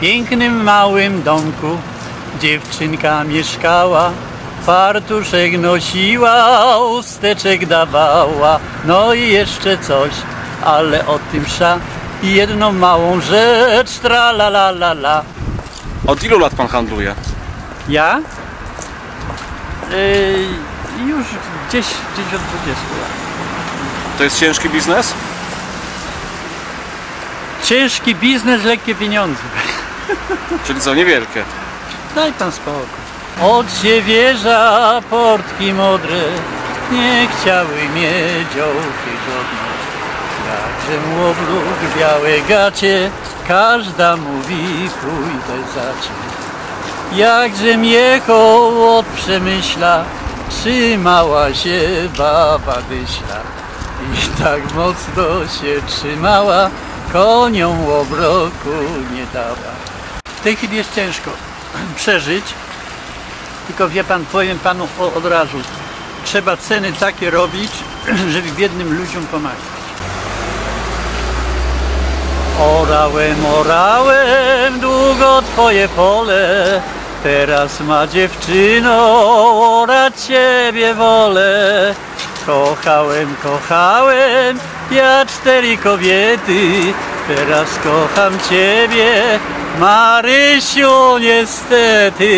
pięknym małym domku dziewczynka mieszkała. Fartuszek nosiła, usteczek dawała, no i jeszcze coś, ale o tym sza. Jedną małą rzecz, tra la la la la. Od ilu lat pan handluje? Ja? Yy, już gdzieś, gdzieś od 20 lat. To jest ciężki biznes? Ciężki biznes, lekkie pieniądze. Czyli co, niewielkie. Daj pan spokój. Od wieża portki modre nie chciały miedziołki żadne. Jakże młobluk białe gacie, każda mówi pójdę za cię. Jakże jechał od Przemyśla, trzymała się baba Dyśla. I tak mocno się trzymała, koniom obroku nie dała. W tej chwili jest ciężko przeżyć, tylko wie pan, powiem panu od razu, trzeba ceny takie robić, żeby biednym ludziom pomagać. Orałem, orałem długo twoje pole, teraz ma dziewczyno, orać ciebie wolę. Kochałem, kochałem, ja cztery kobiety, teraz kocham ciebie, Marysiu, niestety.